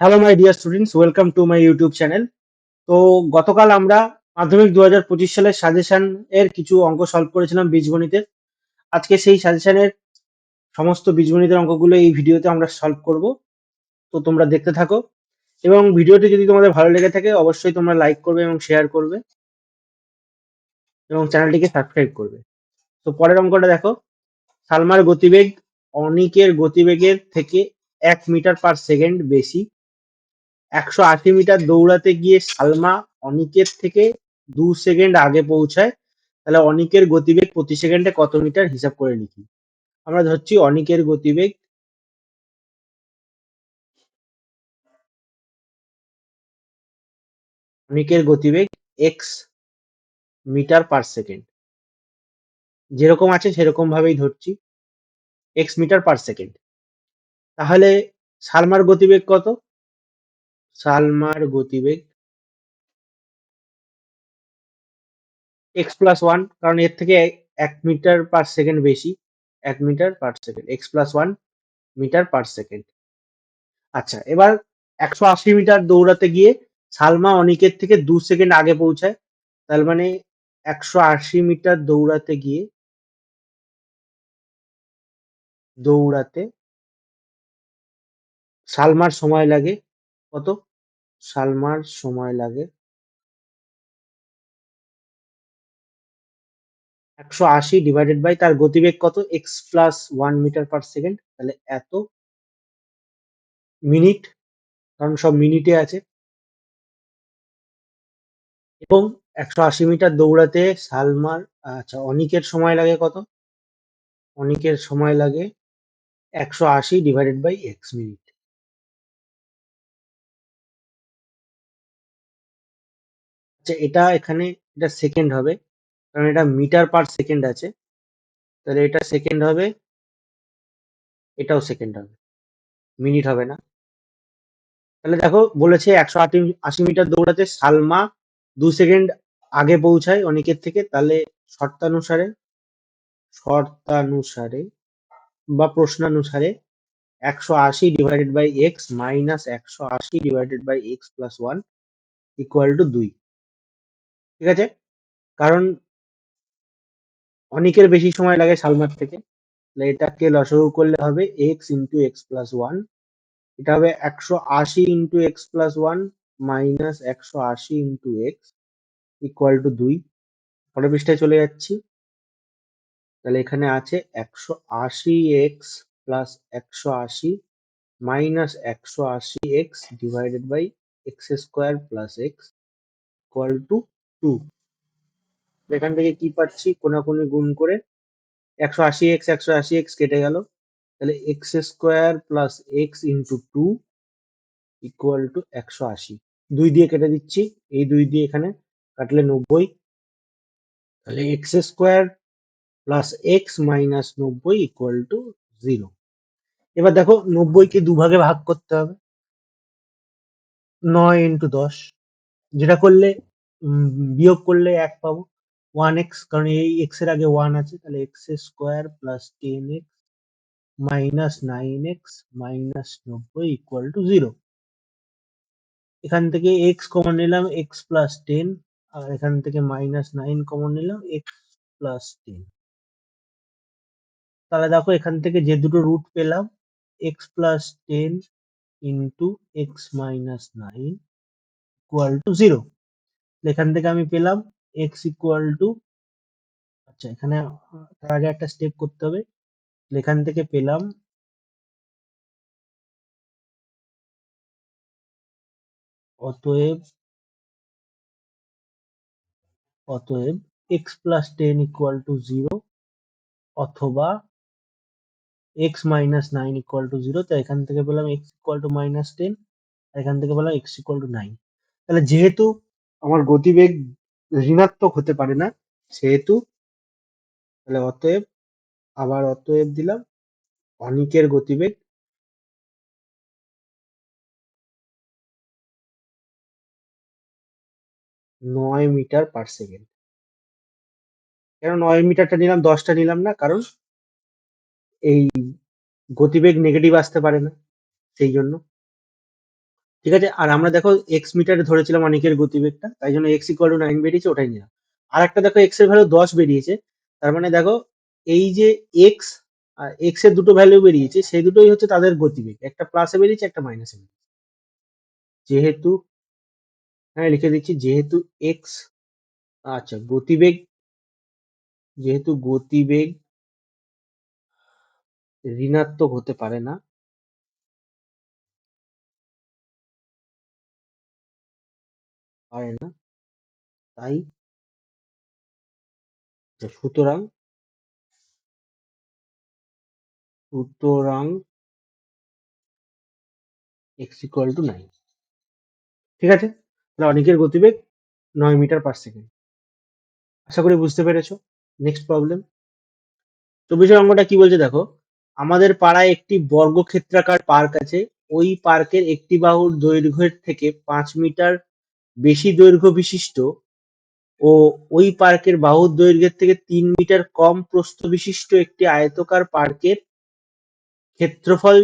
Hello my dear students welcome to my YouTube channel তো গতকাল আমরা মাধ্যমিক দু হাজার পঁচিশ সালের সাজেশন এর কিছু অঙ্ক সলভ করেছিলাম বীজগণিতের। আজকে সেই সাজেশনের সমস্ত বীজগণিতের অঙ্কগুলো এই ভিডিওতে আমরা সলভ করব। তো তোমরা দেখতে থাকো। এবং ভিডিওটি যদি তোমাদের ভালো লেগে থাকে, অবশ্যই তোমরা লাইক করবে এবং শেয়ার করবে। এবং চ্যানেলটিকে সাবস্ক্রাইব করবে। তো পরের অঙ্কটা দেখো। সালমার গতিবেগ অনিকের গতিবেগের থেকে এক মিটার পার সেকেন্ড বেশি। একশো আশি মিটার দৌড়াতে গিয়ে সালমা অনিকের থেকে দু সেকেন্ড আগে পৌঁছায়। তাহলে অনিকের গতিবেগ প্রতি সেকেন্ডে কত মিটার হিসাব করে লিখি? আমরা ধরছি অনিকের গতিবেগ অনিকের গতিবেগ এক্স মিটার পার সেকেন্ড। যেরকম আছে সেরকম ভাবেই ধরছি এক্স মিটার পার সেকেন্ড। তাহলে সালমার গতিবেগ কত? সালমার গতিবেগ এক্স প্লাস ওয়ান কারণ এর থেকে এক মিটার পার সেকেন্ড বেশি, এক metre per second x plus one metre per second আচ্ছা এবার একশো আশি মিটার দৌড়াতে গিয়ে সালমা অনিকের থেকে দু সেকেন্ড আগে পৌঁছায়, তার মানে একশো আশি মিটার দৌড়াতে গিয়ে দৌড়াতে সালমার সময় লাগে কত? সালমার সময় লাগে। একশো আশি ডিভাইডেড বাই তার গতিবেগ কত? X plus one metre per second তাহলে এত মিনিট কারণ সব মিনিটে আছে। এবং একশো আশি মিটার দৌড়াতে সালমার আচ্ছা অনিকের সময় লাগে কত? অনিকের সময় লাগে একশো আশি ডিভাইডেড বাই এক্স মিনিট আচ্ছা এটা এখানে এটা সেকেন্ড হবে, কারণ এটা মিটার পার সেকেন্ড আছে। তাহলে এটা সেকেন্ড হবে, এটাও সেকেন্ড হবে। মিনিট হবে না। তাহলে দেখো, বলেছে একশো আশি মিটার দৌড়াতে সালমা দু সেকেন্ড আগে পৌঁছায় অনেকের থেকে, তাহলে শর্তানুসারে শর্তানুসারে বা প্রশ্নানুসারে একশো আশি ডিভাইডেড বাই এক্স মাইনাস একশো আশি divided by x plus one equal to দুই। ঠিক আছে? কারণ অনেকের বেশি সময় লাগে সালমার থেকে। তাহলে এটাকে লসগু করলে হবে x into x plus one এটা হবে একশো আশি into x plus one minus একশো আশি ইন্টু এক্স ইকুয়াল টু দুই। পরের পৃষ্ঠায় চলে যাচ্ছি। তাহলে এখানে আছে একশো আশি এক্স প্লাস একশো আশি মাইনাস একশো আশি x divided by x square plus x equal to two এখান থেকে কি পাচ্ছি? কোনাকুনি গুণ করে একশো আশি এক্স, একশো আশি এক্স কেটে গেল। তাহলে x square plus x into two equal to একশো আশি। দুই দিয়ে কেটে দিচ্ছি। এই দুই দিয়ে এখানে কাটলে নব্বই। তাহলে x square plus x minus নব্বই ইকুয়াল টু জিরো এবার দেখো নব্বইকে দুভাগে ভাগ করতে হবে। নয় ইন্টু দশ। যেটা করলে উম, বিয়োগ করলে এক পাবো। ওয়ান এক্স কারণ এই এক্সের আগে ওয়ান আছে তাহলে x square plus ten x minus nine x minus নব্বই ইকুয়াল টু জিরো এখান থেকে এক্স কমন নিলাম এক্স প্লাস টেন আর এখান থেকে মাইনাস নাইন কমন নিলাম এক্স প্লাস টেন তাহলে দেখো এখান থেকে যে দুটো রুট পেলাম x plus ten into x minus nine equal to zero এখান থেকে আমি পেলাম এক্স ইকুয়াল টু আচ্ছা এখানে, তার আগে একটা স্টেপ করতে হবে। এখান থেকে পেলাম অতএব অতএব x plus ten equal to zero অথবা x minus nine equal to zero তো এখান থেকে পেলাম x equal to minus ten এখান থেকে পেলাম এক্স ইকুয়াল টু নাইন তাহলে যেহেতু আমার গতিবেগ ঋণাত্মক হতে পারে না, সেহেতু তাহলে অতএব, আবার অতএব দিলাম, অনিকের গতিবেগ নয় মিটার পার সেকেন্ড কেন নয় মিটারটা নিলাম, দশটা নিলাম না? কারণ এই গতিবেগ নেগেটিভ আসতে পারে না, সেই জন্য। ঠিক আছে? আর আমরা দেখো এক্স মিটারে ধরেছিলাম অনেকের গতিবেগটা, তাই জন্য এক্স ইকুয়াল টু নাইন বেরিয়েছে, ওটাই নিলাম। আর একটা দেখো এক্সের ভ্যালু দশ বেরিয়েছে, তার মানে দেখো এই যে এক্স আর এক্সের দুটো ভ্যালু বেরিয়েছে, সেই দুটোই হচ্ছে তাদের গতিবেগ, একটা প্লাসে বেরিয়েছে, একটা মাইনাসে বেরিয়েছে। যেহেতু হ্যাঁ লিখে দিচ্ছি, যেহেতু এক্স আচ্ছা গতিবেগ, যেহেতু গতিবেগ ঋণাত্মক হতে পারে না পারে না। তাই আচ্ছা, সুতরাং সুতরাং এক্স ইকুয়াল টু নাইন ঠিক আছে? তাহলে অনেকের গতিবেগ নয় মিটার পার সেকেন্ড আশা করি বুঝতে পেরেছ। নেক্সট প্রবলেম চব্বিশের অঙ্কটা কি বলছে দেখো? আমাদের পাড়ায় একটি বর্গক্ষেত্রাকার পার্ক আছে। ওই পার্কের একটি বাহুর দৈর্ঘ্যের থেকে পাঁচ মিটার বেশি দৈর্ঘ্য বিশিষ্ট ও ওই পার্কের বাহুর দৈর্ঘ্যের থেকে তিন মিটার কম প্রস্থ বিশিষ্ট একটি আয়তকার পার্কের ক্ষেত্রফল,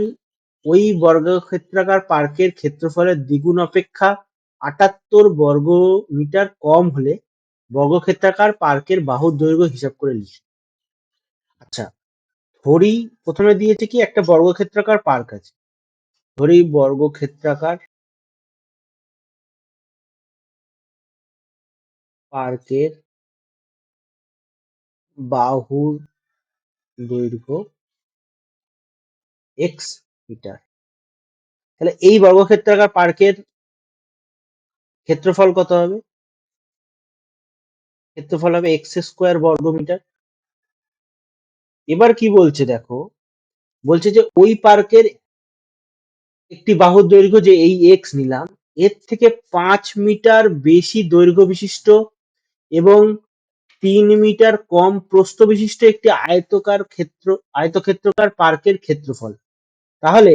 ওই বর্গক্ষেত্রাকার পার্কের ক্ষেত্রফলের দ্বিগুণ অপেক্ষা আটাত্তর বর্গ মিটার কম হলে বর্গক্ষেত্রাকার পার্কের বাহুর দৈর্ঘ্য হিসাব করে লিখি। আচ্ছা ধরি প্রথমে দিয়েছে কি একটা বর্গক্ষেত্রাকার পার্ক আছে। ধরি বর্গক্ষেত্রাকার পার্কের বাহুর দৈর্ঘ্য এক্স মিটার তাহলে এই বর্গক্ষেত্রাকার পার্কের ক্ষেত্রফল কত হবে? ক্ষেত্রফল হবে এক্স স্কোয়ার বর্গ মিটার এবার কি বলছে দেখো? বলছে যে ওই পার্কের একটি বাহুর দৈর্ঘ্য যে এই এক্স নিলাম, এর থেকে পাঁচ মিটার বেশি দৈর্ঘ্য বিশিষ্ট এবং তিন মিটার কম প্রস্থ বিশিষ্ট একটি আয়তকার ক্ষেত্র, আয়তক্ষেত্রকার পার্কের ক্ষেত্রফল। তাহলে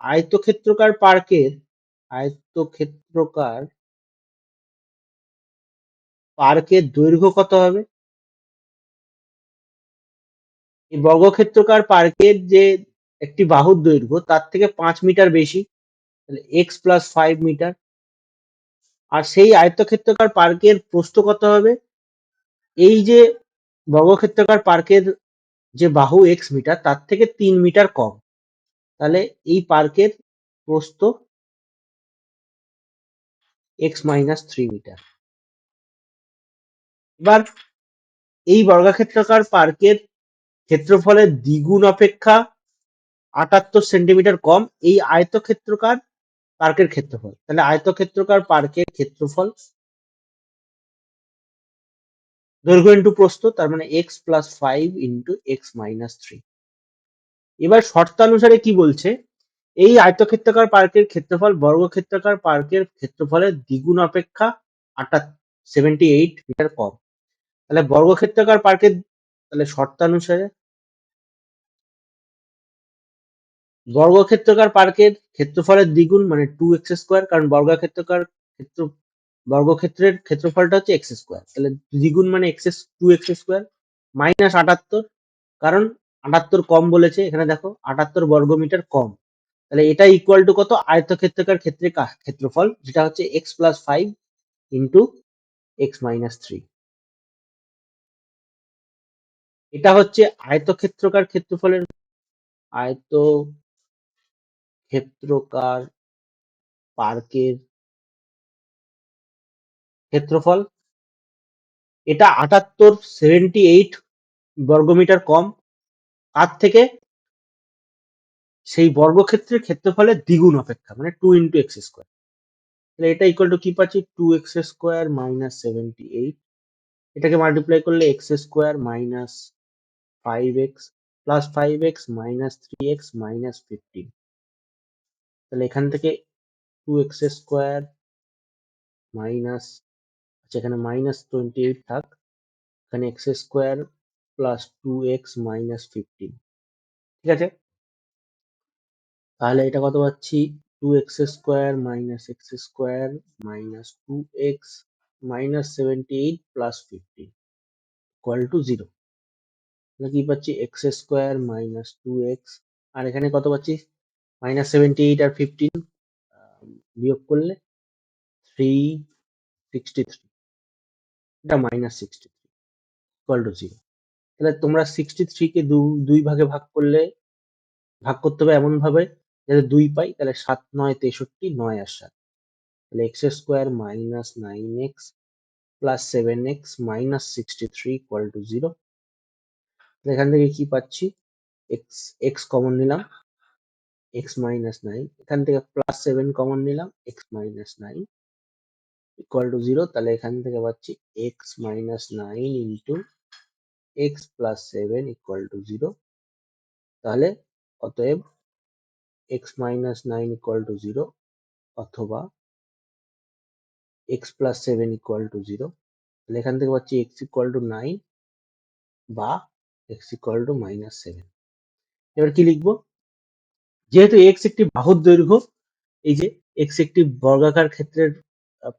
আয়তক্ষেত্রকার পার্কের আয়তক্ষেত্রকার পার্কের দৈর্ঘ্য কত হবে? এই বর্গক্ষেত্রকার পার্কের যে একটি বাহুর দৈর্ঘ্য, তার থেকে পাঁচ মিটার বেশি। তাহলে এক্স প্লাস ফাইভ মিটার। আর সেই আয়তক্ষেত্রকার পার্কের প্রস্থ কত হবে? এই যে বর্গক্ষেত্রকার পার্কের যে বাহু এক্স মিটার তার থেকে তিন মিটার কম। তাহলে এই পার্কের প্রস্থ এক্স মাইনাস থ্রি মিটার এবার এই বর্গক্ষেত্রাকার পার্কের ক্ষেত্রফলের দ্বিগুণ অপেক্ষা আটাত্তর সেন্টিমিটার কম। এই আয়তক্ষেত্রকার পার্কের ক্ষেত্রফল। তাহলে আয়তক্ষেত্রকার পার্কের ক্ষেত্রফল দৈর্ঘ্য ইন্টু প্রস্থ, তার মানে x plus five into x minus three এবার শর্তানুসারে কি বলছে? এই আয়তক্ষেত্রাকার পার্কের ক্ষেত্রফল বর্গক্ষেত্রাকার পার্কের ক্ষেত্রফলের দ্বিগুণ অপেক্ষা আটা সেভেন্টি এইট মিটার কম। তাহলে বর্গক্ষেত্রাকার পার্কের, তাহলে শর্তানুসারে বর্গক্ষেত্রাকার পার্কের ক্ষেত্রফলের দ্বিগুণ মানে টু এক্স স্কোয়ার কারণ বর্গক্ষেত্রাকার ক্ষেত্র, বর্গক্ষেত্রের ক্ষেত্রফলটা হচ্ছে এক্স স্কোয়ার তাহলে দ্বিগুণ মানে x two x square minus আটাত্তর, কারণ আটাত্তর কম বলেছে, এখানে দেখো, আটাত্তর বর্গমিটার কম। তাহলে এটা ইকুয়াল টু কত? আয়তক্ষেত্রকার ক্ষেত্রে ক্ষেত্রফল, যেটা হচ্ছে x plus five into x minus three এটা হচ্ছে আয়তক্ষেত্রকার ক্ষেত্রফলের, আয়ত ক্ষেত্রকার পার্কের ক্ষেত্রফল? এটা আটাত্তর সেভেন্টি এইট বর্গমিটার কম। তার থেকে? সেই বর্গক্ষেত্রের ক্ষেত্রফলের দ্বিগুণ অপেক্ষা মানে টু ইন্টু এক্স স্কোয়ার তাহলে এটা ইকুয়াল টু কি পাচ্ছি? Two x square minus seventy eight এটাকে মাল্টিপ্লাই করলে x square minus five x plus five x minus three x minus fifteen তাহলে এখান থেকে টু এক্স স্কোয়ার মাইনাস আচ্ছা এখানে মাইনাস টোয়েন্টি এইট থাক। এখানে x square plus two x minus fifteen ঠিক আছে? তাহলে এটা কত পাচ্ছি? Two x square minus x square minus two x minus seventy eight plus fifteen equal to zero তাহলে কি পাচ্ছি? X square minus two x আর এখানে কত পাচ্ছি? মাইনাস সেভেন্টি এইট আর ফিফটিন বিয়োগ করলে থ্রি সিক্সটি থ্রি এটা minus sixty three equal to zero তাহলে তোমরা সিক্সটি থ্রিকে দুই ভাগে ভাগ করলে, ভাগ করতে হবে এমন ভাবে যাতে দুই পাই, তাহলে সাত, নয়, তেষট্টি, নয় আর সাত। তাহলে x square minus nine x plus seven x minus sixty three equal to zero এখান থেকে কি পাচ্ছি? এক্স এক্স কমন নিলাম। এক্স মাইনাস নাইন এখান থেকে প্লাস সেভেন কমন নিলাম x minus nine equal to zero তাহলে এখান থেকে পাচ্ছি x minus nine into x plus seven equal to zero তাহলে অতএব x minus nine equal to zero অথবা x plus seven equal to zero তাহলে এখান থেকে পাচ্ছি এক্স ইকুয়াল টু নাইন বা x equal to minus seven এবার কি লিখব? যেহেতু এক্স একটি বাহুর দৈর্ঘ্য, এই যে এক্স একটি বর্গাকার ক্ষেত্রের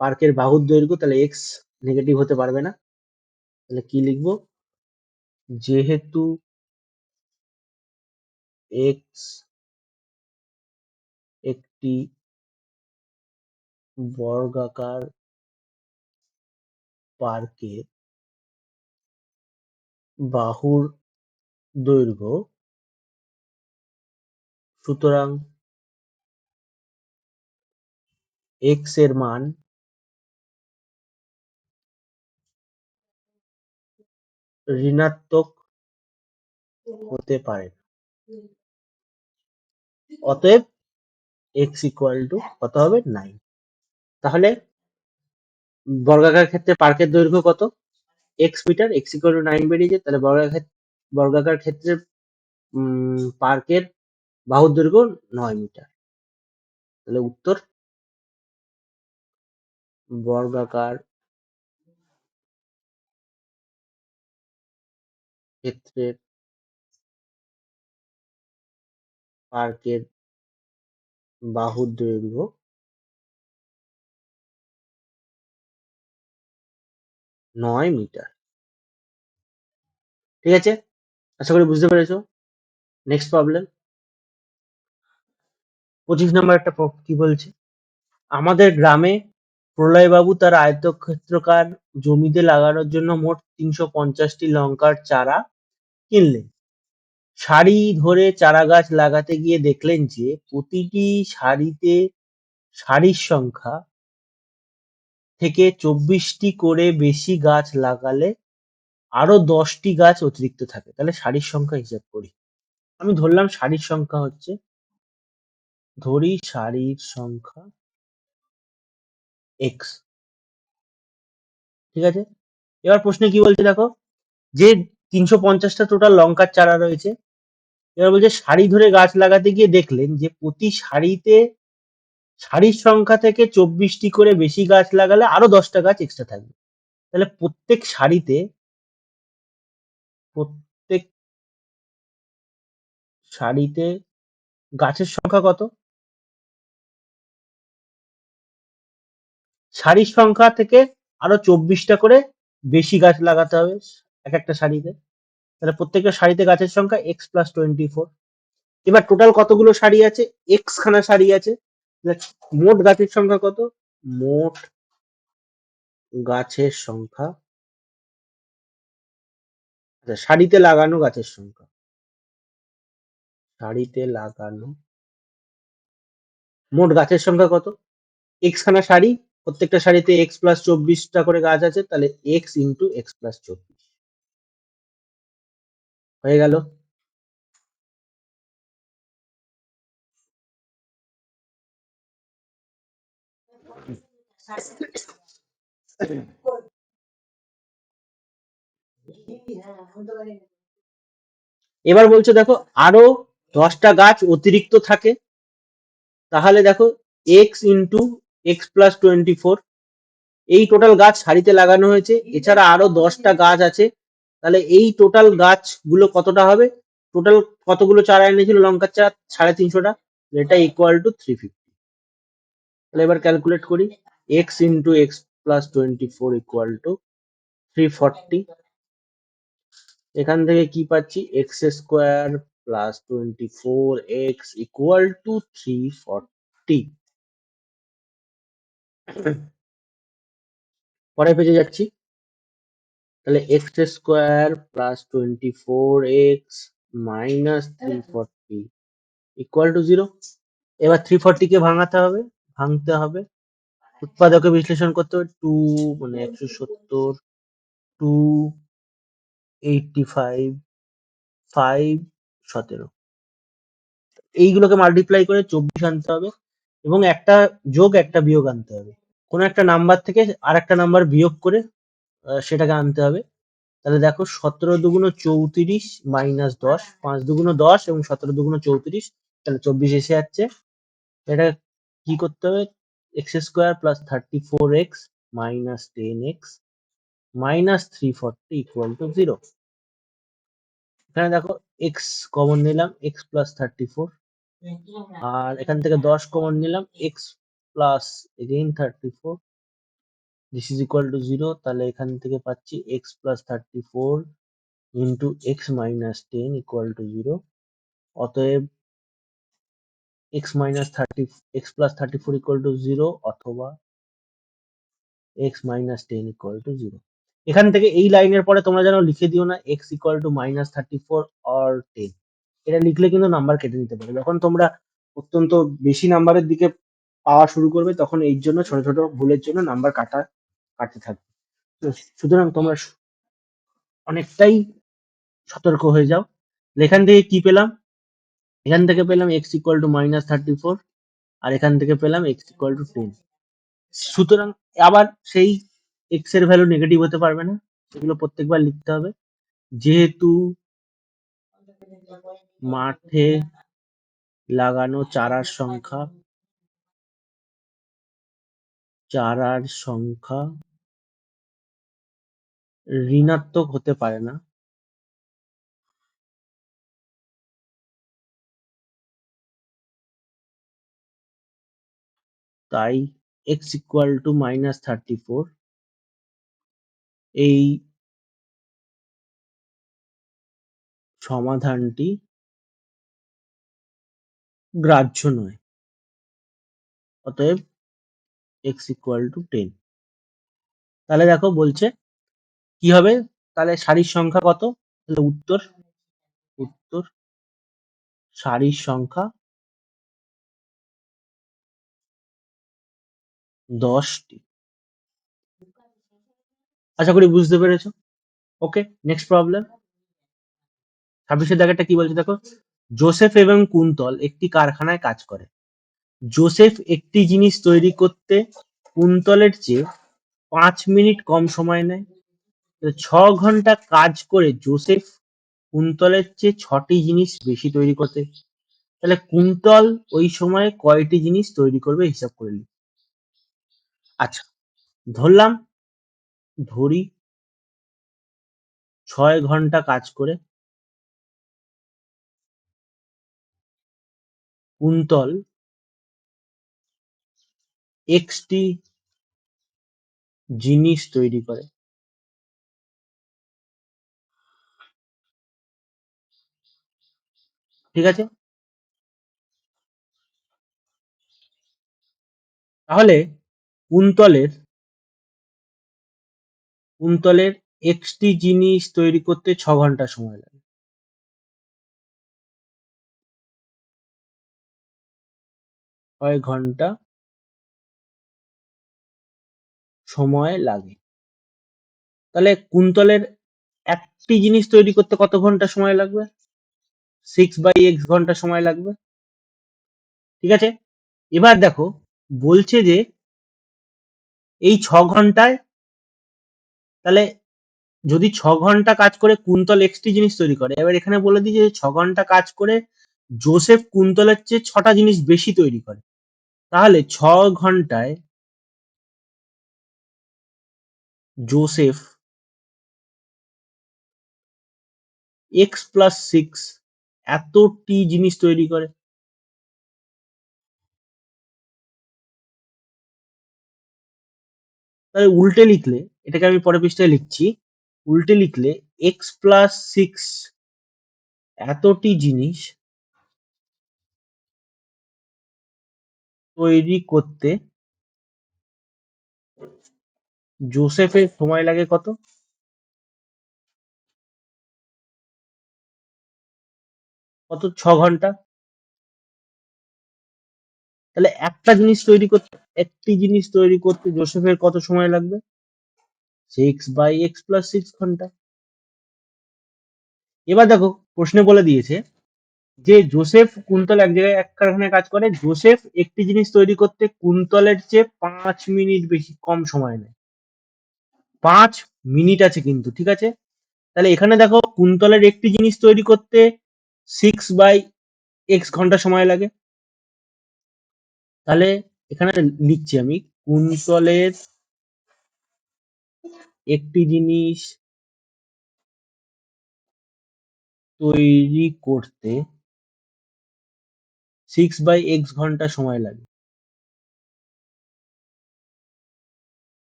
পার্কের বাহুর দৈর্ঘ্য, তাহলে এক্স নেগেটিভ হতে পারবে না। তাহলে কি লিখব? যেহেতু এক্স একটি বর্গাকার পার্কের বাহুর দৈর্ঘ্য সুতরাং এক্সের মান ঋণাত্মক হতে পারে। অতএব এক্স ইকুয়াল টু কত হবে? নাইন তাহলে বর্গাকার ক্ষেত্রে পার্কের দৈর্ঘ্য কত? X metre x equal to nine বেরিয়েছে তাহলে বর্গাকার বর্গাকার ক্ষেত্রে পার্কের বাহুর দৈর্ঘ্য নয় মিটার। তাহলে উত্তর? বর্গাকার ক্ষেত্রের পার্কের বাহুর দৈর্ঘ্য নয় মিটার। ঠিক আছে? আশা করি বুঝতে পেরেছ। নেক্সট প্রবলেম পঁচিশ নম্বর একটা কি বলছে? আমাদের গ্রামে প্রলয়বাবু তার আয়তক্ষেত্রকার জমিতে লাগানোর জন্য মোট তিনশো পঞ্চাশটি লঙ্কার চারা কিনলেন। সারি ধরে চারা গাছ লাগাতে গিয়ে দেখলেন যে প্রতিটি সারিতে সারির সংখ্যা থেকে চব্বিশটি করে বেশি গাছ লাগালে আরও দশটি গাছ অতিরিক্ত থাকে। তাহলে সারির সংখ্যা হিসাব করি। আমি ধরলাম সারির সংখ্যা হচ্ছে ধরি সারির সংখ্যা এক্স ঠিক আছে? এবার প্রশ্নে কি বলছে দেখো? যে তিনশো পঞ্চাশটা টোটাল লঙ্কার চারা রয়েছে, এবার বলছে সারি ধরে গাছ লাগাতে গিয়ে দেখলেন যে প্রতি সারিতে, সারির সংখ্যা থেকে চব্বিশটি করে বেশি গাছ লাগালে আরও দশটা গাছ এক্সট্রা থাকবে। তাহলে প্রত্যেক সারিতে প্রত্যেক সারিতে গাছের সংখ্যা কত? সারির সংখ্যা থেকে আরও চব্বিশটা করে বেশি গাছ লাগাতে হবে এক একটা সারিতে। তাহলে প্রত্যেকটা সারিতে গাছের সংখ্যা এক্স প্লাস টোয়েন্টি ফোর এবার টোটাল কতগুলো সারি আছে? এক্স খানা সারি আছে। মোট গাছের সংখ্যা কত? মোট গাছের সংখ্যা আচ্ছা সারিতে লাগানো গাছের সংখ্যা। সারিতে লাগানো মোট গাছের সংখ্যা কত? এক্স খানা সারি প্রত্যেকটা সারিতে এক্স প্লাস চব্বিশটা করে গাছ আছে, তাহলে এক্স ইন্টু এক্স প্লাস চব্বিশ। হয়ে গেল। এবার বলছে দেখো, আরও দশটা গাছ অতিরিক্ত থাকে, তাহলে দেখো x into x plus twenty four এই টোটাল গাছ সারিতে লাগানো হয়েছে। এছাড়া আরও দশটা গাছ আছে। তাহলে এই টোটাল গাছগুলো কতটা হবে? টোটাল কতগুলো চারা এনেছিল? লঙ্কার চারা সাড়ে তিনশোটা। এটা ইকুয়াল টু থ্রি ফিফটি তাহলে এবার ক্যালকুলেট করি। X into x plus twenty four equal to three forty এখান থেকে কি পাচ্ছি? X square plus twenty four x equal to three forty পরের পেজে যাচ্ছি। তাহলে x square plus twenty four x minus three forty equal to zero এবার three ফর্টিকে ভাঙাতে হবে, ভাঙতে হবে। উৎপাদকে বিশ্লেষণ করতে হবে টু মানে একশো সত্তর টু এইটটি ফাইভ ফাইভ সতেরো। এইগুলোকে মাল্টিপ্লাই করে চব্বিশ আনতে হবে। এবং একটা যোগ, একটা বিয়োগ আনতে হবে। কোনো একটা নাম্বার থেকে আর একটা নাম্বার বিয়োগ করে সেটাকে আনতে হবে। তাহলে দেখো সতেরো দুগুণ চৌত্রিশ মাইনাস দশ, পাঁচ দুগুণ দশ এবং সতেরো দুগুণ চৌত্রিশ, তাহলে চব্বিশ এসে যাচ্ছে। এটা কি করতে হবে? X square plus thirty four x minus ten x minus three forty equal to zero এখানে দেখো এক্স কমন নিলাম এক্স প্লাস থার্টি ফোর আর এখান থেকে দশ কমন নিলাম x plus again thirty four this is to zero তাহলে এখান থেকে পাচ্ছি x plus thirty four into x minus ten equal to zero অতএব x minus thirty x plus thirty four equal to zero অথবা x minus ten equal to zero এখান থেকে এই লাইনের পরে তোমরা যেন লিখে দিও না x equal to minus thirty four or ten এটা লিখলে কিন্তু নাম্বার কেটে নিতে পারে যখন তোমরা অত্যন্ত বেশি নাম্বারের দিকে পাওয়া শুরু করবে, তখন এই জন্য ছোট ছোট ভুলের জন্য নাম্বার কাটা, কাটতে থাকবে। সুতরাং তোমরা অনেকটাই সতর্ক হয়ে যাও। এখান থেকে কি পেলাম? এখান থেকে পেলাম x equal to minus thirty four আর এখান থেকে পেলাম এক্স ইকুয়াল টু টেন সুতরাং আবার সেই এক্সের ভ্যালু নেগেটিভ হতে পারবে না। সেগুলো প্রত্যেকবার লিখতে হবে। যেহেতু মাঠে লাগানো চারার সংখ্যা। চারার সংখ্যা ঋণাত্মক হতে পারে না। তাই x equal to minus thirty four এই সমাধানটি গ্রাহ্য নয়। অতএব এক্স ইকুয়াল টু টেন তাহলে দেখো বলছে, কি হবে? তাহলে সারির সংখ্যা কত? তাহলে উত্তর উত্তর সারির সংখ্যা দশটি। আশা করি বুঝতে পেরেছ। ওকে নেক্সট প্রবলেম ছাব্বিশের দাগেরটা কি বলছে দেখো? জোসেফ এবং কুন্তল একটি কারখানায় কাজ করে। জোসেফ একটি জিনিস তৈরি করতে কুন্তলের চেয়ে পাঁচ মিনিট কম সময় নেয়। ছ ঘণ্টা কাজ করে জোসেফ কুন্তলের চেয়ে ছটি জিনিস বেশি তৈরি করতে। তাহলে কুন্তল ওই সময়ে কয়টি জিনিস তৈরি করবে হিসাব করে নি আচ্ছা ধরলাম, ধরি, ছয় ঘণ্টা কাজ করে কুন্তল এক্সটি জিনিস তৈরি করে। ঠিক আছে? তাহলে কুন্তলের কুন্তলের এক্সটি জিনিস তৈরি করতে ছ ঘণ্টা সময় লাগে। ছয় ঘণ্টা সময় লাগে। তাহলে কুন্তলের একটি জিনিস তৈরি করতে কত ঘণ্টা সময় লাগবে? সিক্স বাই এক্স ঘণ্টা সময় লাগবে। ঠিক আছে? এবার দেখো, বলছে যে এই ছ ঘন্টায় তাহলে যদি ছ ঘণ্টা কাজ করে কুন্তল এক্সটি জিনিস তৈরি করে, এবার এখানে বলে দিই যে ছ ঘণ্টা কাজ করে জোসেফ কুন্তলের চেয়ে ছটা জিনিস বেশি তৈরি করে। তাহলে ছ ঘন্টায় জোসেফ এক্স প্লাস সিক্স এতটি জিনিস তৈরি করে। তাহলে উল্টে লিখলে, এটাকে আমি পরের পৃষ্ঠায় লিখছি, উল্টে লিখলে এক্স প্লাস সিক্স এতটি জিনিস তৈরি করতে? জোসেফের সময় লাগে কত? কত? ছ ঘণ্টা? তাহলে একটা জিনিস তৈরি করতে, একটি জিনিস তৈরি করতে জোসেফের কত সময় লাগবে? Six by x plus six ঘণ্টা। এবার দেখো, প্রশ্নে বলে দিয়েছে যে জোসেফ কুন্তল এক জায়গায় এক কারখানায় কাজ করে, জোসেফ একটি জিনিস তৈরি করতে কুন্তলের চেয়ে পাঁচ মিনিট বেশি কম সময় নেয়। পাঁচ মিনিট আছে কিন্তু, ঠিক আছে? তাহলে এখানে দেখো, কুন্তলের একটি জিনিস তৈরি করতে সিক্স বাই এক্স ঘণ্টা সময় লাগে। তাহলে এখানে লিখছি আমি, কুন্তলের একটি জিনিস তৈরি করতে সিক্স বাই এক্স ঘণ্টা সময় লাগে।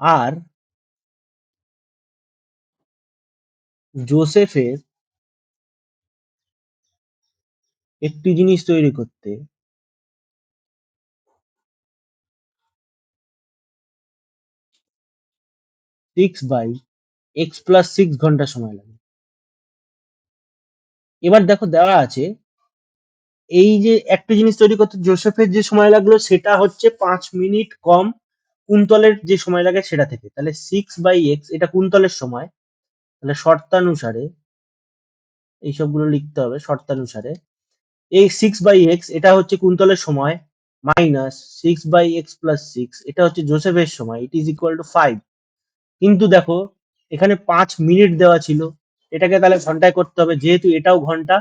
আর জোসেফের একটি জিনিস তৈরি করতে six by x plus six ঘণ্টা সময় লাগে। এবার দেখো দেওয়া আছে এই যে একটা জিনিস তৈরি করতে জোসেফের যে সময় লাগল, সেটা হচ্ছে পাঁচ মিনিট কম কুন্তলের যে সময় লাগে সেটা থেকে। তাহলে সিক্স বাই এক্স এটা কুন্তলের সময়। তাহলে শর্তানুসারে এই সবগুলো লিখতে হবে, শর্তানুসারে। এই সিক্স বাই এক্স এটা হচ্ছে কুন্তলের সময় minus six by x plus six এটা হচ্ছে জোসেফের সময় it is equal to five কিন্তু দেখো, এখানে পাঁচ মিনিট দেওয়া ছিল। এটাকে তাহলে ঘন্টায় করতে হবে, যেহেতু এটাও ঘণ্টা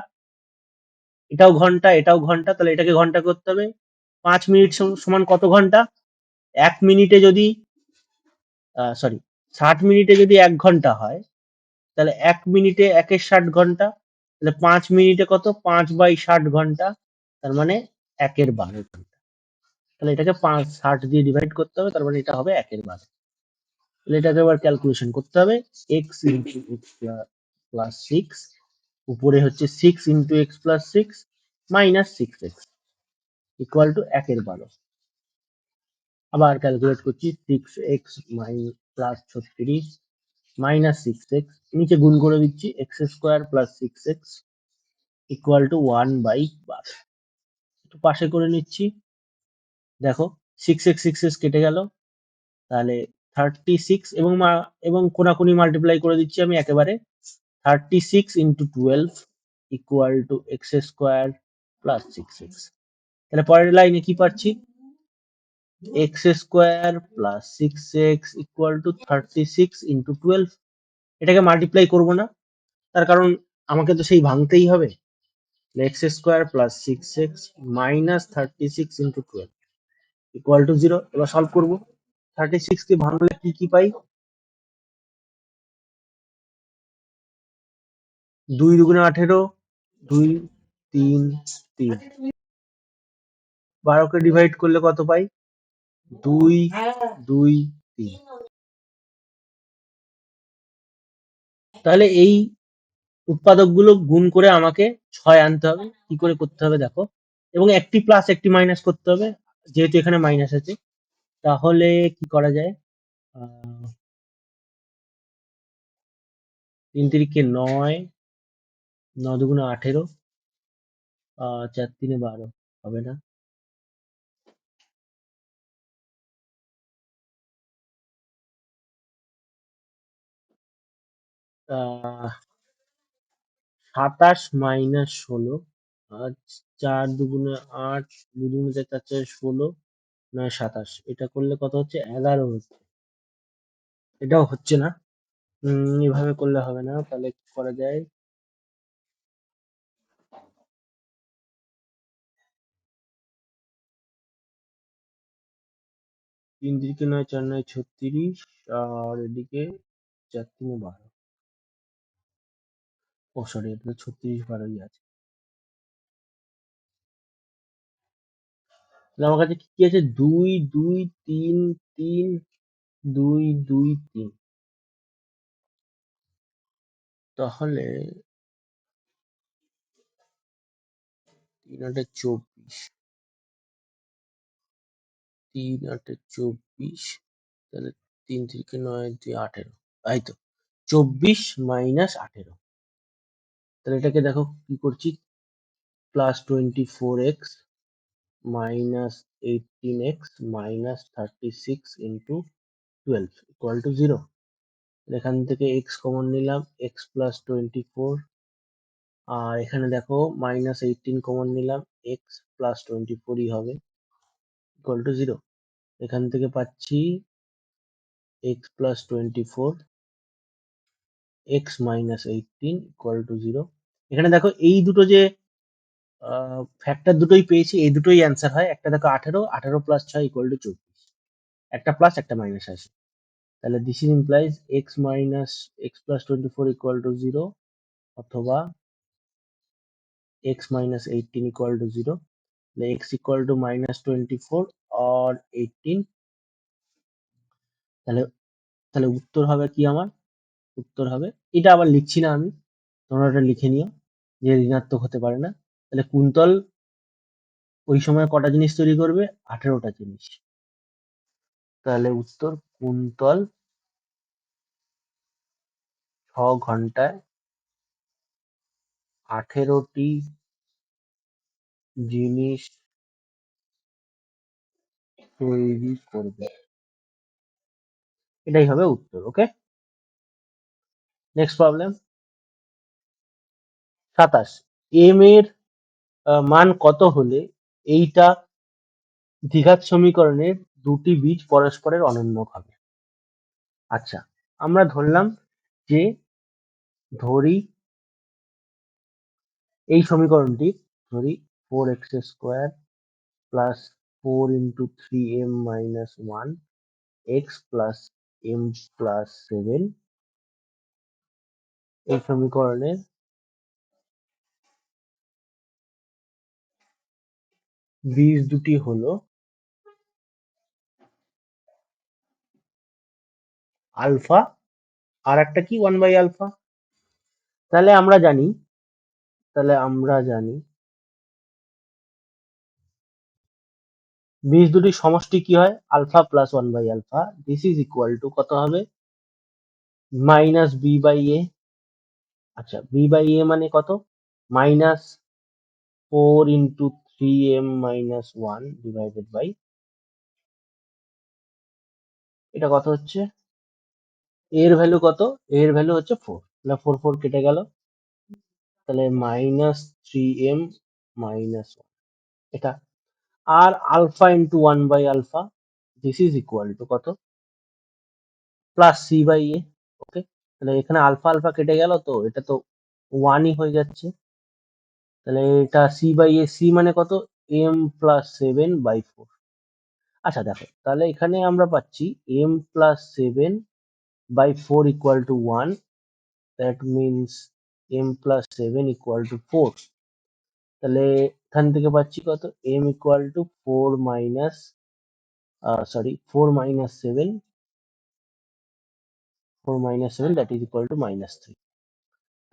এটাও ঘণ্টা এটাও ঘণ্টা, তাহলে এটাকে ঘণ্টা করতে হবে। পাঁচ মিনিট সম- সমান কত ঘণ্টা? এক মিনিটে যদি সরি ষাট মিনিটে যদি এক ঘণ্টা হয়, তাহলে এক মিনিটে একের ষাট ঘণ্টা, তাহলে পাঁচ মিনিটে কত? পাঁচ বাই ষাট ঘণ্টা, তার মানে একের বারো ঘণ্টা। তাহলে এটাকে পাঁচ, ষাট দিয়ে ডিভাইড করতে হবে, তার মানে এটা হবে একের বারো। তাহলে এটাকে এবার ক্যালকুলেশন করতে হবে। X into x plus six উপরে হচ্ছে six into x plus six minus six x equal to একের বারো। আবার ক্যালকুলেট করছি সিক্স এক্স মাই প্লাস ছত্রিশ মাইনাস সিক্স এক্স নিচে গুণ করে দিচ্ছি x square plus six x equal to one by বারো। একটু পাশে করে নিচ্ছি। দেখো সিক্স এক্স সিক্স এক্স কেটে গেল। তাহলে থার্টি সিক্স এবং এবং কোনাকুনি মাল্টিপ্লাই করে দিচ্ছি আমি একেবারে। Thirty six into twelve equal to x square plus six x তাহলে পরের লাইনে কি পাচ্ছি? X square plus six x equal to thirty six into twelve এটাকে মাল্টিপ্লাই করব না। তার কারণ আমাকে তো সেই ভাঙতেই হবে। X square plus six x minus thirty six into twelve equal to zero এবার সলভ করব। থার্টি সিক্স ভাঙলে কি কি পাই? দুই দুগুণে আঠেরো, দুই, তিন তিন। বারোকে ডিভাইড করলে কত পাই? দুই দুই, তিন। তাহলে এই উৎপাদকগুলো গুণ করে আমাকে ছয় আনতে হবে। কি করে করতে হবে দেখো? এবং একটি প্লাস একটি মাইনাস করতে হবে। যেহেতু এখানে মাইনাস আছে, তাহলে কি করা যায়? তিন তিরিকে নয় ন দুগুণে আঠেরো চার তিনে বারো, হবে না? সাতাশ মাইনাস ষোলো চার দুগুণে আট দুগুণে চার চার চার, ষোলো, নয়, সাতাশ। এটা করলে কত হচ্ছে? এগারো হচ্ছে। এটাও হচ্ছে না। এভাবে করলে হবে না। তাহলে করা যায়? তিন দিকে নয়, চার নয়, ছত্রিশ, আর এদিকে চার তিনে বারো। ও সরি এটা ছত্রিশ বারোই আছে। আমার কাছে কি কি আছে? দুই দুই, তিন তিন, দুই দুই, তিন। তাহলে তিন আটে চব্বিশ। তিন আটে চব্বিশ, তাহলে তিন থেকে নয় দুই আঠেরো, তাই তো? চব্বিশ মাইনাস আঠেরো। তাহলে এটাকে দেখো কি করছি? Plus twenty four x minus eighteen x minus thirty six into twelve equal to zero এখান থেকে এক্স কমন নিলাম এক্স প্লাস টোয়েন্টি ফোর আর এখানে দেখো মাইনাস এইটিন কমন নিলাম এক্স প্লাস টোয়েন্টি ফোরই হবে। ইকুয়াল টু জিরো এখান থেকে পাচ্ছি x plus twenty four x minus eighteen equal to zero এখানে দেখো এই দুটো যে ফ্যাক্টর দুটোই পেয়েছি, এই দুটোই অ্যান্সার হয়। একটা দেখো আঠেরো আঠেরো প্লাস ছয় ইকুয়াল টু চব্বিশ। একটা প্লাস একটা মাইনাস আছে তাহলে this is implies x minus x plus twenty four equal to zero অথবা x minus eighteen equal to zero x equal to minus twenty four R eighteen তাহলে তাহলে উত্তর হবে কি আমার? উত্তর হবে, এটা আবার লিখছি না আমি, তোমরা এটা লিখে নিও, যে ঋণাত্মক হতে পারে না। তাহলে কুন্তল ওই সময় কটা জিনিস তৈরি করবে? আঠেরোটা জিনিস। তাহলে উত্তর, কুন্তল ছ ঘন্টায় আঠেরোটি জিনিস তৈরি করবে। এটাই হবে উত্তর, ওকে? নেক্সট প্রবলেম সাতাশ। এম এর মান কত হলে এইটা দ্বিঘাত সমীকরণের দুটি বীজ পরস্পরের অনন্য হবে? আচ্ছা আমরা ধরলাম যে ধরি এই সমীকরণটি, ধরি four x square plus four into three m minus one x plus m plus seven এই সমীকরণের বীজ দুটি হলো আলফা আর একটা কি? ওয়ান বাই আলফা তাহলে আমরা জানি, তাহলে আমরা জানি বীজ দুটির সমষ্টি কি হয়? Alpha plus one by alpha this is equal to কত হবে? মাইনাস বি বাই এ আচ্ছা বি বাই এ মানে কত? Minus four into three m minus one divided by এটা কত হচ্ছে? এর ভ্যালু কত? এর ভ্যালু হচ্ছে ফোর তাহলে ফোর ফোর কেটে গেল। তাহলে minus three m minus one এটা আর alpha into one by alpha this is equal to কত? Plus c by a okay তাহলে এখানে আলফা আলফা কেটে গেল তো, এটা তো ওয়ানই হয়ে যাচ্ছে। তাহলে এটা সি বাই এ সি মানে কত? M plus seven by four আচ্ছা দেখো, তাহলে এখানে আমরা পাচ্ছি m plus seven by four equal to one that means m plus seven equal to four তাহলে এখান থেকে পাচ্ছি কত? M equal to four minus sorry four minus seven four minus seven that is equal to minus three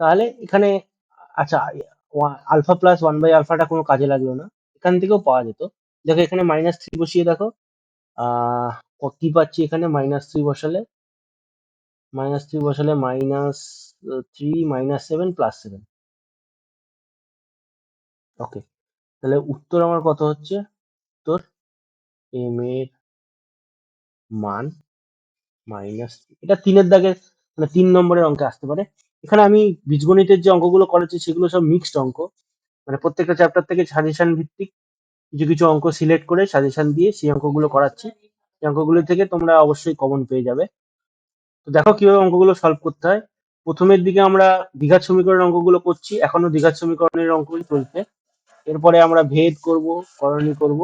তাহলে এখানে আচ্ছা alpha plus one by আলফাটা কোনো কাজে লাগল না। এখান থেকেও পাওয়া যেত। দেখো এখানে মাইনাস থ্রি বসিয়ে দেখো। কি পাচ্ছি এখানে? মাইনাস থ্রি বসালে মাইনাস থ্রি বসালে minus three minus seven plus seven okay তাহলে উত্তর আমার কত হচ্ছে? উত্তর এম এর মান মাইনাস এটা তিনের দাগের মানে তিন নম্বরের অঙ্কে আসতে পারে। এখানে আমি বীজগণিতের যে অঙ্কগুলো করেছি, সেগুলো সব মিক্সড অঙ্ক। মানে প্রত্যেকটা চ্যাপ্টার থেকে সাজেশন ভিত্তিক কিছু কিছু অঙ্ক সিলেক্ট করে সাজেশন দিয়ে সেই অঙ্কগুলো করাচ্ছি। সেই অঙ্কগুলো থেকে তোমরা অবশ্যই কমন পেয়ে যাবে। তো দেখো কীভাবে অঙ্কগুলো সলভ করতে হয়। প্রথমের দিকে আমরা দ্বিঘাত সমীকরণের অঙ্কগুলো করছি। এখনও দ্বিঘাত সমীকরণের অঙ্কই চলছে। এরপরে আমরা ভেদ করব করণী করব।